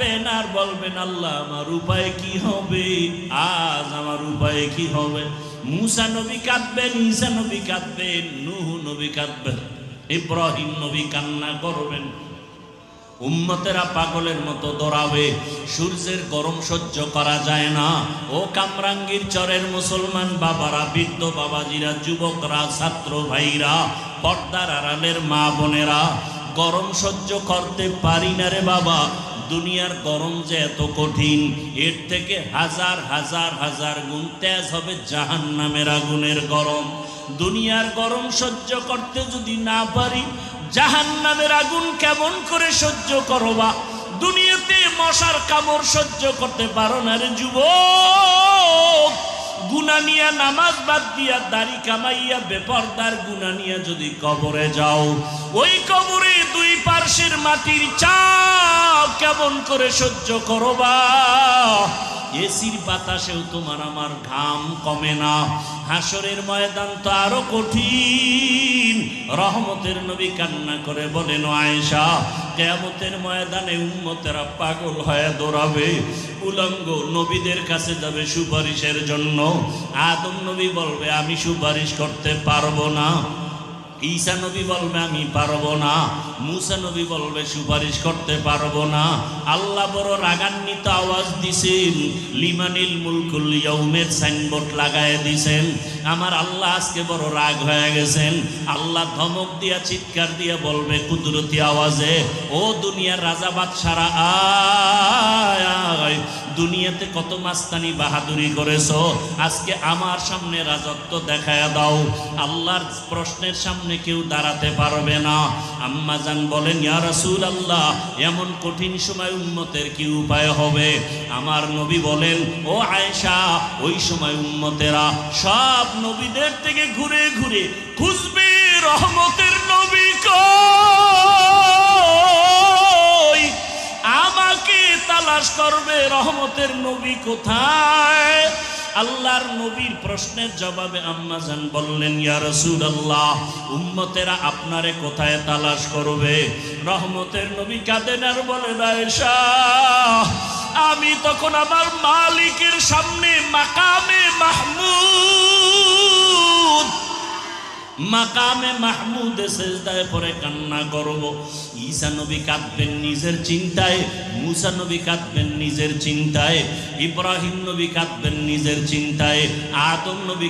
কাঁদবেন আর বলবেন, আল্লাহ, আমার উপায় কি হবে? আজ আমার উপায় কি হবে? মুসা নবী কাঁদবেন, ঈসা নবী কাঁদবেন, নুহু নবী কাঁদবেন, ইব্রাহিম নবী কান্না করবেন। উম্মতেরা পাগলের মতো দৌড়াবে। সূর্যের গরম সহ্য করা যায় না। ও কামরাঙ্গীর চরের মুসলমান বাবারা, বৃদ্ধ বাবাজিরা, যুবকরা, ছাত্র ভাইরা, পর্দার আড়ালের মা বোনেরা, গরম সহ্য করতে পারি না রে বাবা। দুনিয়ার গরম যে এত কঠিন, এর থেকে হাজার হাজার হাজার গুণ তেজ হবে জাহান নামের আগুনের গরম। দুনিয়ার গরম সহ্য করতে যদি না পারি জাহান নামের আগুন কেমন করে সহ্য করবা? দুনিয়াতে মশার কামড় সহ্য করতে পারো না রে যুবক। গুনানিয়া নামাজ বাদ দিয়া দাড়ি কামাইয়া বেপরদার গুনানিয়া যদি কবরে যাও, ওই কবরে দুই পার্শ্বের মাটির চাপ কেমন করে সহ্য করবা? এসির বাতাসেও তোমার আমার ঘাম কমে না। হাসরের ময়দান তো আরও কঠিন। রহমতের নবী কান্না করে বলেন, আয়েশা, কেয়ামতের ময়দানে উম্মতেরা পাগল হয়ে দৌড়াবে। উলঙ্গ নবীদের কাছে যাবে সুপারিশের জন্য। আদম নবী বলবে, আমি সুপারিশ করতে পারব না। ঈসা নবী বলবে, আমি পারব না। মুসা নবী বলবে, সুপারিশ করতে পারব না। আল্লাহ বড় রাগান্বিত আওয়াজ দিছেন, লিমানিল মুলকুল ইয়ৌমের সাইনবোর্ড লাগায় দিছেন। আমার আল্লাহ আজকে বড় রাগ হয়ে গেছেন। আল্লাহ ধমক দিয়া, চিৎকার দিয়া বলবে কুদরতি আওয়াজে, ও দুনিয়ার রাজা বাদশারা আয় আয়। দুনিয়াতে কত মাস্তানি বাহাদুরি করেছ? আজকে আমার সামনে রাজত্ব দেখায় দাও। আল্লাহর প্রশ্নের সামনে কেউ দাঁড়াতে পারবে না। আম্মা জান বলেন, ইয়া রাসূল আল্লাহ এমন কঠিন সময় উম্মতের কি উপায় হবে? আমার নবী বলেন, ও আয়েশা, ওই সময় উম্মতেরা সব নবীদের থেকে ঘুরে ঘুরে খুঁজবে রহমতের নবী কই তালাশ করবে, রহমতের নবী কোথায়? আল্লাহর নবীর প্রশ্নের জবাবে আম্মাজান বললেন, ইয়া রাসূলুল্লাহ, উম্মতেরা আপনারে কোথায় তালাশ করবে? রহমতের নবী কাঁদেন আর বলে আয়েশা, আমি তখন আমার মালিকের সামনে মাকামে মাহমুদ মাকামে মাহমুদে সেজদায় পরে কান্না করব। ঈসা নবী কাঁদবেন নিজের চিন্তায়, মুসা নবী কাঁদবেন নিজের চিন্তায়, ইব্রাহিম নবী কাঁদবেন নিজের চিন্তায়, আদম নবী